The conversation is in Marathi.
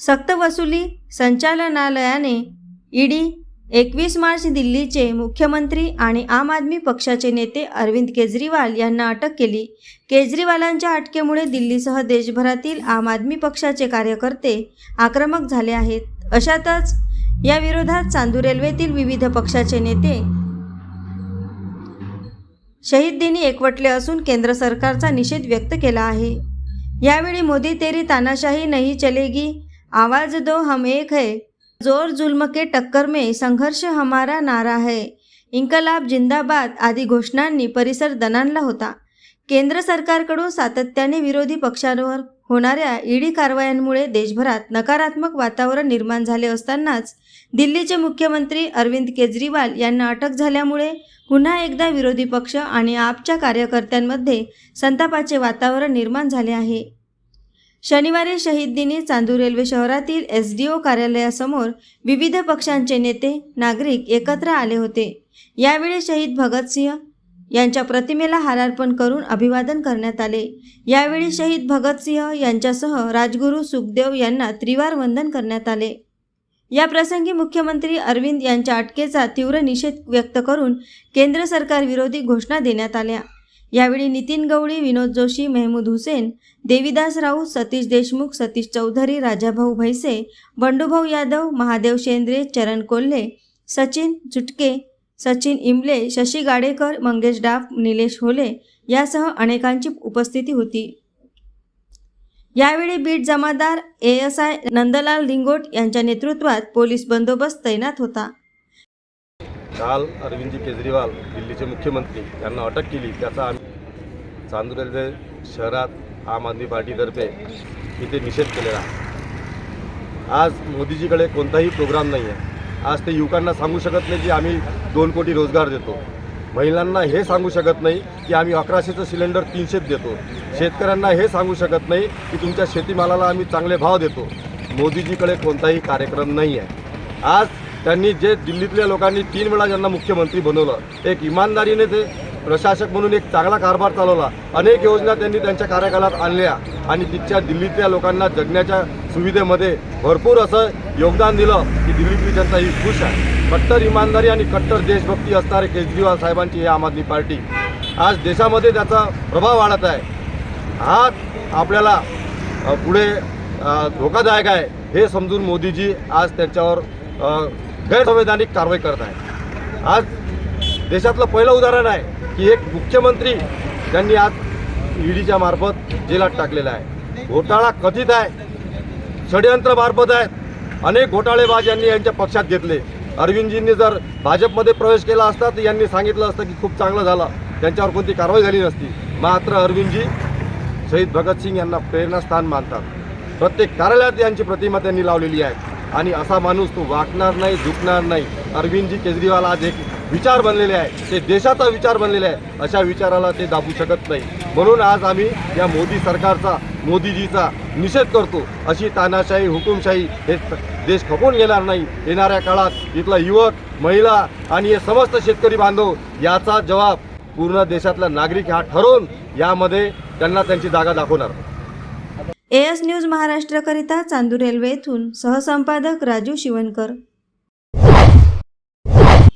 सक्तवसुली संचालनालयाने ईडी एकवीस मार्च दिल्लीचे मुख्यमंत्री आणि आम आदमी पक्षाचे नेते अरविंद केजरीवाल यांना अटक केली. केजरीवालांच्या अटकेमुळे दिल्लीसह देशभरातील आम आदमी पक्षाचे कार्यकर्ते आक्रमक झाले आहेत. अशातच या विरोधात चांदू रेल्वेतील विविध पक्षाचे नेते शहीद दिनी एकवटले असून केंद्र सरकारचा निषेध व्यक्त केला आहे. यावेळी मोदी तेरी तानाशाही नहीं चलेगी आवाज दो हम एक है। जोर जुल्म के टक्कर में संघर्ष हमारा नारा है। इन्कलाब जिंदाबाद आदी घोषणांनी परिसर दणाणला होता. केंद्र सरकारकडून सातत्याने विरोधी पक्षांवर होणाऱ्या ईडी कारवायांमुळे देशभरात नकारात्मक वातावरण निर्माण झाले असतानाच दिल्लीचे मुख्यमंत्री अरविंद केजरीवाल यांना अटक झाल्यामुळे पुन्हा एकदा विरोधी पक्ष आणि आपच्या कार्यकर्त्यांमध्ये संतापाचे वातावरण निर्माण झाले आहे. शनिवारी शहीद दिनी चांदूर रेल्वे शहरातील एस डी ओ कार्यालयासमोर विविध पक्षांचे नेते नागरिक एकत्र आले होते. यावेळी शहीद भगतसिंह यांच्या प्रतिमेला हारार्पण करून अभिवादन करण्यात आले. यावेळी शहीद भगतसिंह यांच्यासह राजगुरू सुखदेव यांना त्रिवार वंदन करण्यात आले. या प्रसंगी मुख्यमंत्री अरविंद यांच्या अटकेचा तीव्र निषेध व्यक्त करून केंद्र सरकार विरोधी घोषणा देण्यात आल्या. यावेळी नितीन गवळी विनोद जोशी मेहमूद हुसेन देविदास राऊत सतीश देशमुख सतीश चौधरी राजाभाऊ भैसे बंडूभाऊ यादव महादेव शेंद्रे चरण कोल्हे सचिन चुटके सचिन इमले शशी गाडेकर मंगेश डाफ निलेश होले यासह अनेकांची उपस्थिती होती. यावेळी beat Jamadar A S I Nandlal Lingot यांच्या नेतृत्वात पोलीस बंदोबस्त तैनात होता. काल अरविंदजी केजरीवाल दिल्लीचे मुख्यमंत्री यांना अटक केली. त्याचा आम्ही चांदूर शहरात आम आदमी पार्टीतर्फे इथे निषेध केलेला आज मोदीजीकडे कोणताही प्रोग्राम नाही आहे आज ते युवकांना सांगू शकत नाही की आम्ही दोन कोटी रोजगार देतो. महिलांना हे सांगू शकत नाही की आम्ही अकराशेचं सिलेंडर तीनशेत देतो. शेतकऱ्यांना हे सांगू शकत नाही की तुमच्या शेतीमालाला आम्ही चांगले भाव देतो. मोदीजीकडे कोणताही कार्यक्रम नाही आहे आज त्यांनी जे दिल्लीतल्या लोकांनी तीन वेळा ज्यांना मुख्यमंत्री बनवलं एक इमानदारीने ते प्रशासक म्हणून एक चांगला कारभार चालवला. अनेक योजना त्यांनी त्यांच्या कार्यकालात आणल्या आणि तिथच्या दिल्लीतल्या लोकांना जगण्याच्या सुविधेमध्ये भरपूर असं योगदान दिलं की दिल्लीतली जनता ही खुश आहे. कट्टर इमानदारी आणि कट्टर देशभक्ती असणारे केजरीवाल साहेबांची ही आम आदमी पार्टी आज देशामध्ये त्याचा प्रभाव वाढत आहे. हा आपल्याला पुढे धोकादायक आहे हे समजून मोदीजी आज त्यांच्यावर गैरसंवैधानिक कारवाई करत आहे. आज देशातलं पहिलं उदाहरण आहे की एक मुख्यमंत्री त्यांनी आज ईडीच्या मार्फत जेलात टाकलेला आहे. घोटाळा कथित आहे षडयंत्र मार्फत आहे अनेक घोटाळेबाज यांनी यांच्या पक्षात घेतले. अरविंदजींनी जर भाजपमध्ये प्रवेश केला असता तर यांनी सांगितलं असतं की खूप चांगलं झालं. त्यांच्यावर कोणती कारवाई झाली नसती. मात्र अरविंदजी शहीद भगतसिंग यांना प्रेरणास्थान मानतात. प्रत्येक कार्यालयात यांची प्रतिमा त्यांनी लावलेली आहे. आणि असा माणूस तो वाकणार नाही झुकणार नाही. अरविंदजी केजरीवाल आज एक विचार बनलेले आहे. ते देशाचा विचार बनलेले आहे. अशा विचाराला ते दाबू शकत नाही. म्हणून आज आम्ही या मोदी सरकारचा मोदीजीचा निषेध करतो. अशी तानाशाही हुकुमशाही हे देश खपून घेणार नाही. येणाऱ्या काळात इथला युवक महिला आणि हे समस्त शेतकरी बांधव याचा जबाब पूर्ण देशातला नागरिक हा ठरवून यामध्ये त्यांना त्यांची जागा दाखवणार. एस न्यूज महाराष्ट्रकरिता चांदूर रेल्वे येथून सहसंपादक राजू शिवणकर.